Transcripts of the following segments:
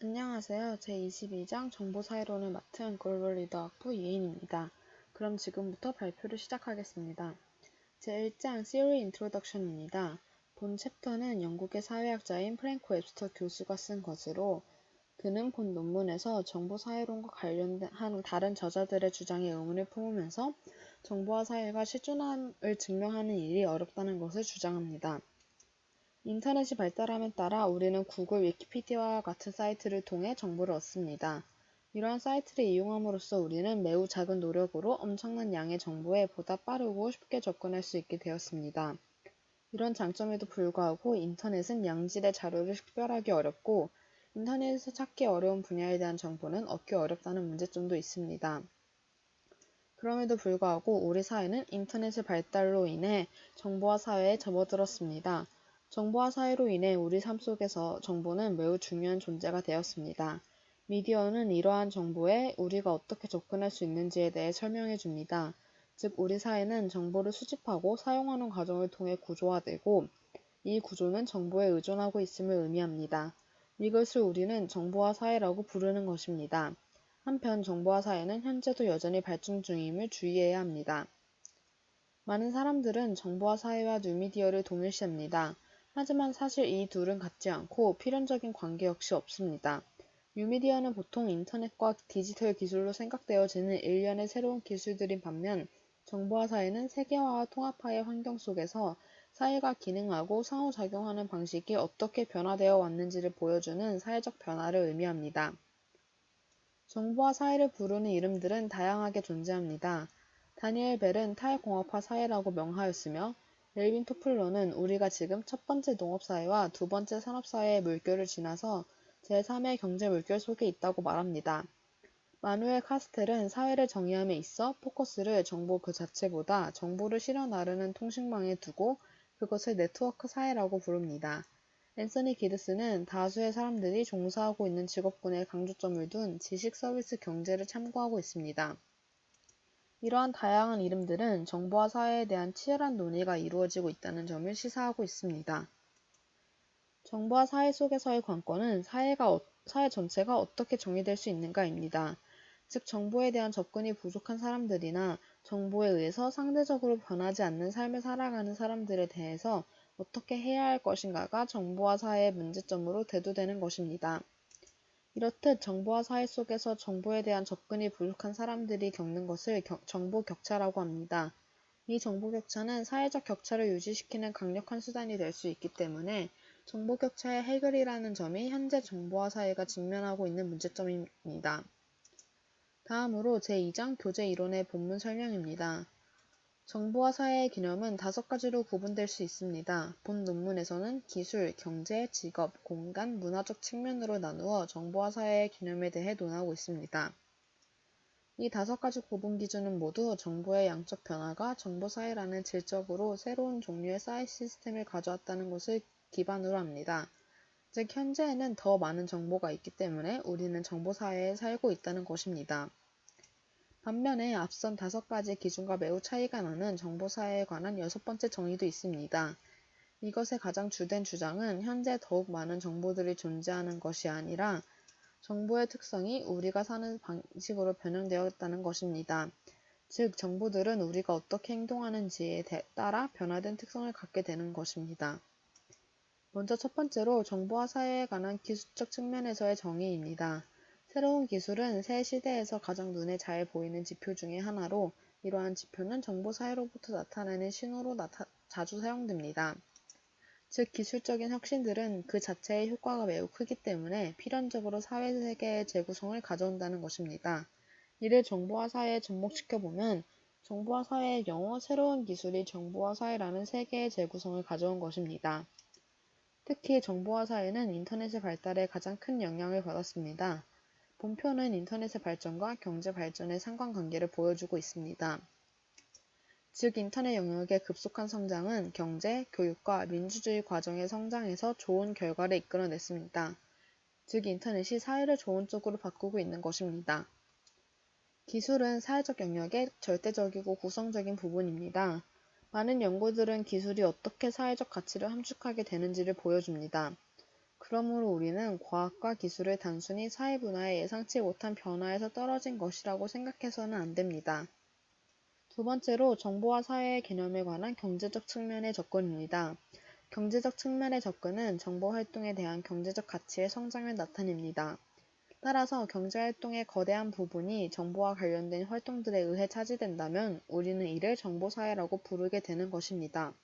안녕하세요. 제22장 정보사회론을 맡은 글로벌 리더학부 이혜인입니다. 그럼 지금부터 발표를 시작하겠습니다. 제1장 Theory Introduction입니다. 본 챕터는 영국의 사회학자인 프랭크 웹스터 교수가 쓴 것으로 그는 본 논문에서 정보사회론과 관련한 다른 저자들의 주장에 의문을 품으면서 정보화 사회가 실존함을 증명하는 일이 어렵다는 것을 주장합니다. 인터넷이 발달함에 따라 우리는 구글, 위키피디아와 같은 사이트를 통해 정보를 얻습니다. 이러한 사이트를 이용함으로써 우리는 매우 작은 노력으로 엄청난 양의 정보에 보다 빠르고 쉽게 접근할 수 있게 되었습니다. 이런 장점에도 불구하고 인터넷은 양질의 자료를 식별하기 어렵고 인터넷에서 찾기 어려운 분야에 대한 정보는 얻기 어렵다는 문제점도 있습니다. 그럼에도 불구하고 우리 사회는 인터넷의 발달로 인해 정보화 사회에 접어들었습니다. 정보화 사회로 인해 우리 삶 속에서 정보는 매우 중요한 존재가 되었습니다. 미디어는 이러한 정보에 우리가 어떻게 접근할 수 있는지에 대해 설명해 줍니다. 즉, 우리 사회는 정보를 수집하고 사용하는 과정을 통해 구조화되고 이 구조는 정보에 의존하고 있음을 의미합니다. 이것을 우리는 정보화 사회라고 부르는 것입니다. 한편 정보화 사회는 현재도 여전히 발전 중임을 주의해야 합니다. 많은 사람들은 정보화 사회와 뉴미디어를 동일시합니다. 하지만 사실 이 둘은 같지 않고 필연적인 관계 역시 없습니다. 뉴미디어는 보통 인터넷과 디지털 기술로 생각되어지는 일련의 새로운 기술들인 반면 정보화 사회는 세계화와 통합화의 환경 속에서 사회가 기능하고 상호작용하는 방식이 어떻게 변화되어 왔는지를 보여주는 사회적 변화를 의미합니다. 정보화 사회를 부르는 이름들은 다양하게 존재합니다. 다니엘 벨은 탈공업화 사회라고 명하였으며 멜빈 토플러는 우리가 지금 첫 번째 농업사회와 두 번째 산업사회의 물결을 지나서 제3의 경제 물결 속에 있다고 말합니다. 마누엘 카스텔은 사회를 정의함에 있어 포커스를 정보 그 자체보다 정보를 실어 나르는 통신망에 두고 그것을 네트워크 사회라고 부릅니다. 앤서니 기드스는 다수의 사람들이 종사하고 있는 직업군에 강조점을 둔 지식 서비스 경제를 참고하고 있습니다. 이러한 다양한 이름들은 정보화 사회에 대한 치열한 논의가 이루어지고 있다는 점을 시사하고 있습니다. 정보화 사회 속에서의 관건은 사회가, 어, 사회 전체가 어떻게 정의될 수 있는가입니다. 즉 정보에 대한 접근이 부족한 사람들이나 정보에 의해서 상대적으로 변하지 않는 삶을 살아가는 사람들에 대해서 어떻게 해야 할 것인가가 정보화 사회의 문제점으로 대두되는 것입니다. 이렇듯 정보화 사회 속에서 정보에 대한 접근이 부족한 사람들이 겪는 것을 정보 격차라고 합니다. 이 정보 격차는 사회적 격차를 유지시키는 강력한 수단이 될 수 있기 때문에 정보 격차의 해결이라는 점이 현재 정보화 사회가 직면하고 있는 문제점입니다. 다음으로 제2장 교재 이론의 본문 설명입니다. 정보화 사회의 개념은 다섯 가지로 구분될 수 있습니다. 본 논문에서는 기술, 경제, 직업, 공간, 문화적 측면으로 나누어 정보화 사회의 개념에 대해 논하고 있습니다. 이 다섯 가지 구분 기준은 모두 정보의 양적 변화가 정보 사회라는 질적으로 새로운 종류의 사회 시스템을 가져왔다는 것을 기반으로 합니다. 즉, 현재에는 더 많은 정보가 있기 때문에 우리는 정보 사회에 살고 있다는 것입니다. 반면에 앞선 다섯 가지 기준과 매우 차이가 나는 정보사회에 관한 여섯 번째 정의도 있습니다. 이것의 가장 주된 주장은 현재 더욱 많은 정보들이 존재하는 것이 아니라 정보의 특성이 우리가 사는 방식으로 변형되었다는 것입니다. 즉, 정보들은 우리가 어떻게 행동하는지에 따라 변화된 특성을 갖게 되는 것입니다. 먼저 첫 번째로 정보화 사회에 관한 기술적 측면에서의 정의입니다. 새로운 기술은 새 시대에서 가장 눈에 잘 보이는 지표 중의 하나로 이러한 지표는 정보 사회로부터 나타나는 신호로 나타, 자주 사용됩니다. 즉 기술적인 혁신들은 그 자체의 효과가 매우 크기 때문에 필연적으로 사회 세계의 재구성을 가져온다는 것입니다. 이를 정보화 사회에 접목시켜 보면 정보화 사회의 경우 새로운 기술이 정보화 사회라는 세계의 재구성을 가져온 것입니다. 특히 정보화 사회는 인터넷의 발달에 가장 큰 영향을 받았습니다. 본표는 인터넷의 발전과 경제 발전의 상관관계를 보여주고 있습니다. 즉 인터넷 영역의 급속한 성장은 경제, 교육과 민주주의 과정의 성장에서 좋은 결과를 이끌어냈습니다. 즉 인터넷이 사회를 좋은 쪽으로 바꾸고 있는 것입니다. 기술은 사회적 영역의 절대적이고 구성적인 부분입니다. 많은 연구들은 기술이 어떻게 사회적 가치를 함축하게 되는지를 보여줍니다. 그러므로 우리는 과학과 기술을 단순히 사회문화의 예상치 못한 변화에서 떨어진 것이라고 생각해서는 안 됩니다. 두 번째로 정보화 사회의 개념에 관한 경제적 측면의 접근입니다. 경제적 측면의 접근은 정보 활동에 대한 경제적 가치의 성장을 나타냅니다. 따라서 경제 활동의 거대한 부분이 정보와 관련된 활동들에 의해 차지된다면 우리는 이를 정보 사회라고 부르게 되는 것입니다.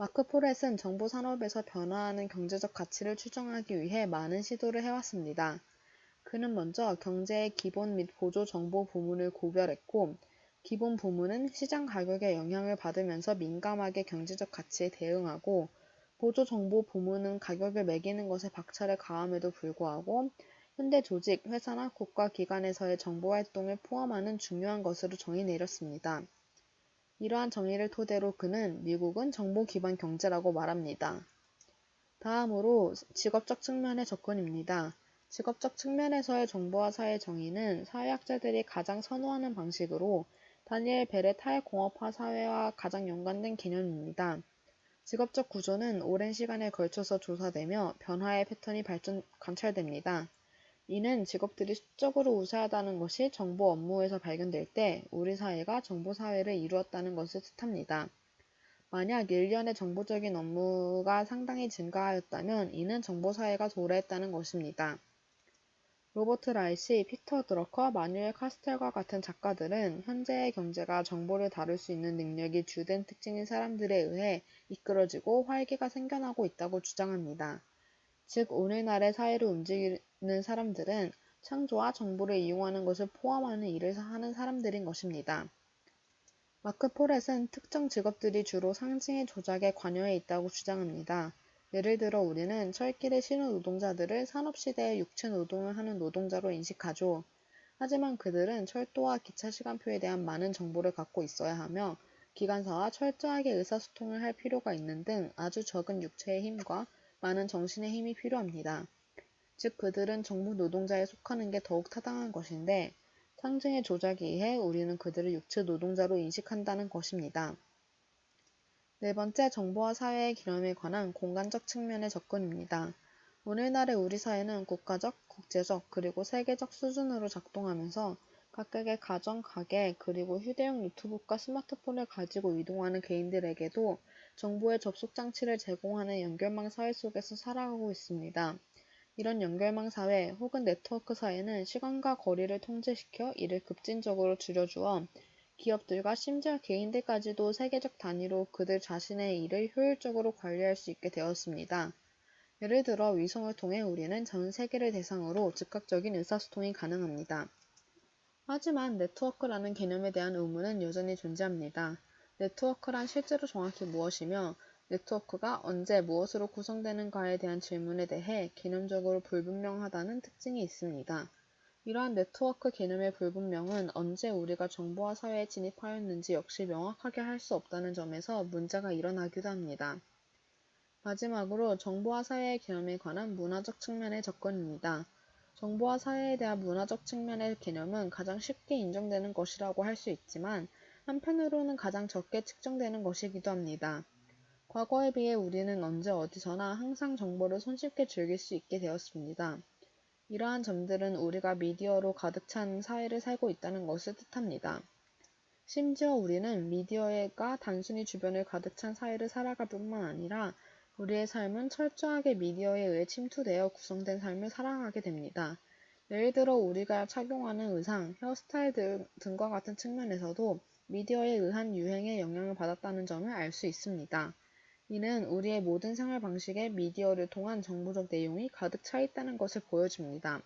마크 포렛은 정보 산업에서 변화하는 경제적 가치를 추정하기 위해 많은 시도를 해왔습니다. 그는 먼저 경제의 기본 및 보조 정보 부문을 고별했고 기본 부문은 시장 가격에 영향을 받으면서 민감하게 경제적 가치에 대응하고 보조 정보 부문은 가격을 매기는 것에 박차를 가함에도 불구하고 현대 조직, 회사나 국가 기관에서의 정보 활동을 포함하는 중요한 것으로 정의 내렸습니다. 이러한 정의를 토대로 그는 미국은 정보 기반 경제라고 말합니다. 다음으로 직업적 측면의 접근입니다. 직업적 측면에서의 정보화 사회 정의는 사회학자들이 가장 선호하는 방식으로 다니엘 벨의 탈공업화 사회와 가장 연관된 개념입니다. 직업적 구조는 오랜 시간에 걸쳐서 조사되며 변화의 패턴이 발전, 관찰됩니다. 이는 직업들이 수적으로 우세하다는 것이 정보 업무에서 발견될 때 우리 사회가 정보 사회를 이루었다는 것을 뜻합니다. 만약 일련의 정보적인 업무가 상당히 증가하였다면 이는 정보 사회가 도래했다는 것입니다. 로버트 라이시, 피터 드러커, 마뉴엘 카스텔과 같은 작가들은 현재의 경제가 정보를 다룰 수 있는 능력이 주된 특징인 사람들에 의해 이끌어지고 활기가 생겨나고 있다고 주장합니다. 즉 오늘날의 사회를 움직이는 사람들은 창조와 정보를 이용하는 것을 포함하는 일을 하는 사람들인 것입니다. 마크 포렛은 특정 직업들이 주로 상징의 조작에 관여해 있다고 주장합니다. 예를 들어 우리는 철길에 쉬는 노동자들을 산업시대의 육체 노동을 하는 노동자로 인식하죠. 하지만 그들은 철도와 기차 시간표에 대한 많은 정보를 갖고 있어야 하며 기관사와 철저하게 의사소통을 할 필요가 있는 등 아주 적은 육체의 힘과 많은 정신의 힘이 필요합니다. 즉 그들은 정부 노동자에 속하는 게 더욱 타당한 것인데 상징의 조작에 의해 우리는 그들을 육체 노동자로 인식한다는 것입니다. 네 번째 정보화 사회의 기념에 관한 공간적 측면의 접근입니다. 오늘날의 우리 사회는 국가적, 국제적, 그리고 세계적 수준으로 작동하면서 각각의 가정, 가게, 그리고 휴대용 노트북과 스마트폰을 가지고 이동하는 개인들에게도 정보의 접속 장치를 제공하는 연결망 사회 속에서 살아가고 있습니다. 이런 연결망 사회 혹은 네트워크 사회는 시간과 거리를 통제시켜 이를 급진적으로 줄여주어 기업들과 심지어 개인들까지도 세계적 단위로 그들 자신의 일을 효율적으로 관리할 수 있게 되었습니다. 예를 들어 위성을 통해 우리는 전 세계를 대상으로 즉각적인 의사소통이 가능합니다. 하지만 네트워크라는 개념에 대한 의문은 여전히 존재합니다. 네트워크란 실제로 정확히 무엇이며 네트워크가 언제 무엇으로 구성되는가에 대한 질문에 대해 개념적으로 불분명하다는 특징이 있습니다. 이러한 네트워크 개념의 불분명은 언제 우리가 정보화 사회에 진입하였는지 역시 명확하게 할 수 없다는 점에서 문제가 일어나기도 합니다. 마지막으로 정보화 사회의 개념에 관한 문화적 측면의 접근입니다. 정보화 사회에 대한 문화적 측면의 개념은 가장 쉽게 인정되는 것이라고 할 수 있지만 한편으로는 가장 적게 측정되는 것이기도 합니다. 과거에 비해 우리는 언제 어디서나 항상 정보를 손쉽게 즐길 수 있게 되었습니다. 이러한 점들은 우리가 미디어로 가득 찬 사회를 살고 있다는 것을 뜻합니다. 심지어 우리는 미디어가 단순히 주변을 가득 찬 사회를 살아갈 뿐만 아니라 우리의 삶은 철저하게 미디어에 의해 침투되어 구성된 삶을 살아가게 됩니다. 예를 들어 우리가 착용하는 의상, 헤어스타일 등과 같은 측면에서도 미디어에 의한 유행에 영향을 받았다는 점을 알 수 있습니다. 이는 우리의 모든 생활 방식에 미디어를 통한 정보적 내용이 가득 차 있다는 것을 보여줍니다.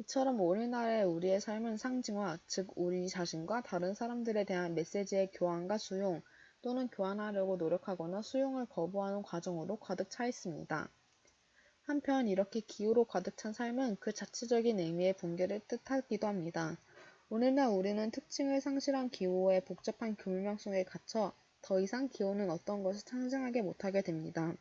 이처럼 오늘날의 우리의 삶은 상징화, 즉 우리 자신과 다른 사람들에 대한 메시지의 교환과 수용 또는 교환하려고 노력하거나 수용을 거부하는 과정으로 가득 차 있습니다. 한편 이렇게 기후로 가득 찬 삶은 그 자체적인 의미의 붕괴를 뜻하기도 합니다. 오늘날 우리는 특징을 상실한 기호의 복잡한 교물망 속에 갇혀 더 이상 기호는 어떤 것을 상징하게 못하게 됩니다.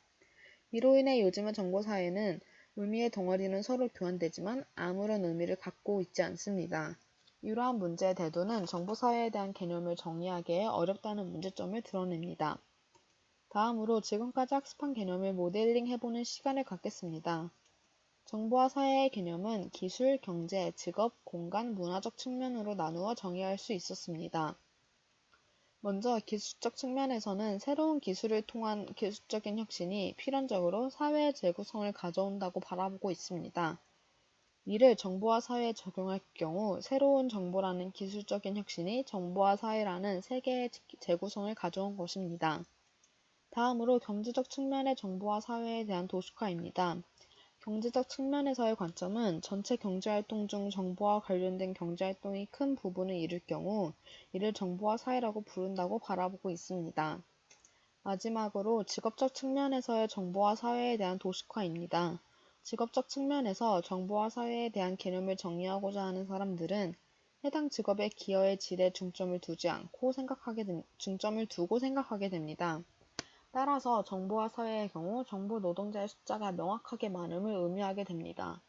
이로 인해 요즘의 정보사회는 의미의 덩어리는 서로 교환되지만 아무런 의미를 갖고 있지 않습니다. 이러한 문제의 대도는 정보사회에 대한 개념을 정의하기에 어렵다는 문제점을 드러냅니다. 다음으로 지금까지 학습한 개념을 모델링 해보는 시간을 갖겠습니다. 정보화 사회의 개념은 기술, 경제, 직업, 공간, 문화적 측면으로 나누어 정의할 수 있었습니다. 먼저 기술적 측면에서는 새로운 기술을 통한 기술적인 혁신이 필연적으로 사회의 재구성을 가져온다고 바라보고 있습니다. 이를 정보화 사회에 적용할 경우 새로운 정보라는 기술적인 혁신이 정보화 사회라는 세계의 재구성을 가져온 것입니다. 다음으로 경제적 측면의 정보화 사회에 대한 도식화입니다. 경제적 측면에서의 관점은 전체 경제활동 중 정보와 관련된 경제활동이 큰 부분을 이룰 경우 이를 정보화 사회라고 부른다고 바라보고 있습니다. 마지막으로 직업적 측면에서의 정보화 사회에 대한 도식화입니다. 직업적 측면에서 정보화 사회에 대한 개념을 정의하고자 하는 사람들은 해당 직업의 기여의 질에 중점을 두지 않고 생각하게 된, 중점을 두고 생각하게 됩니다. 따라서 정보화 사회의 경우 정보 노동자의 숫자가 명확하게 많음을 의미하게 됩니다.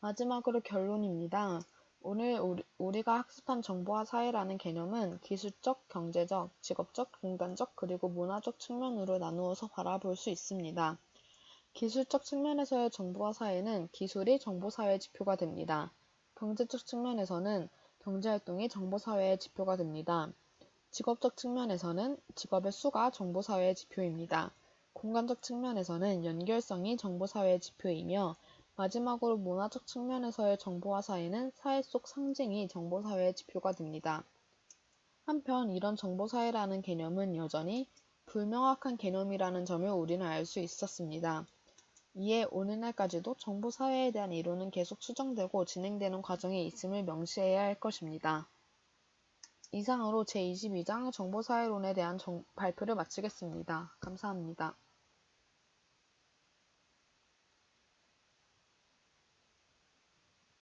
마지막으로 결론입니다. 오늘 우리, 가 학습한 정보화 사회라는 개념은 기술적, 경제적, 직업적, 공간적, 그리고 문화적 측면으로 나누어서 바라볼 수 있습니다. 기술적 측면에서의 정보화 사회는 기술이 정보사회의 지표가 됩니다. 경제적 측면에서는 경제활동이 정보사회의 지표가 됩니다. 직업적 측면에서는 직업의 수가 정보사회의 지표입니다. 공간적 측면에서는 연결성이 정보사회의 지표이며 마지막으로 문화적 측면에서의 정보화 사회는 사회 속 상징이 정보사회의 지표가 됩니다. 한편 이런 정보사회라는 개념은 여전히 불명확한 개념이라는 점을 우리는 알 수 있었습니다. 이에 오늘날까지도 정보사회에 대한 이론은 계속 수정되고 진행되는 과정에 있음을 명시해야 할 것입니다. 이상으로 제22장 정보사회론에 대한 발표를 마치겠습니다. 감사합니다.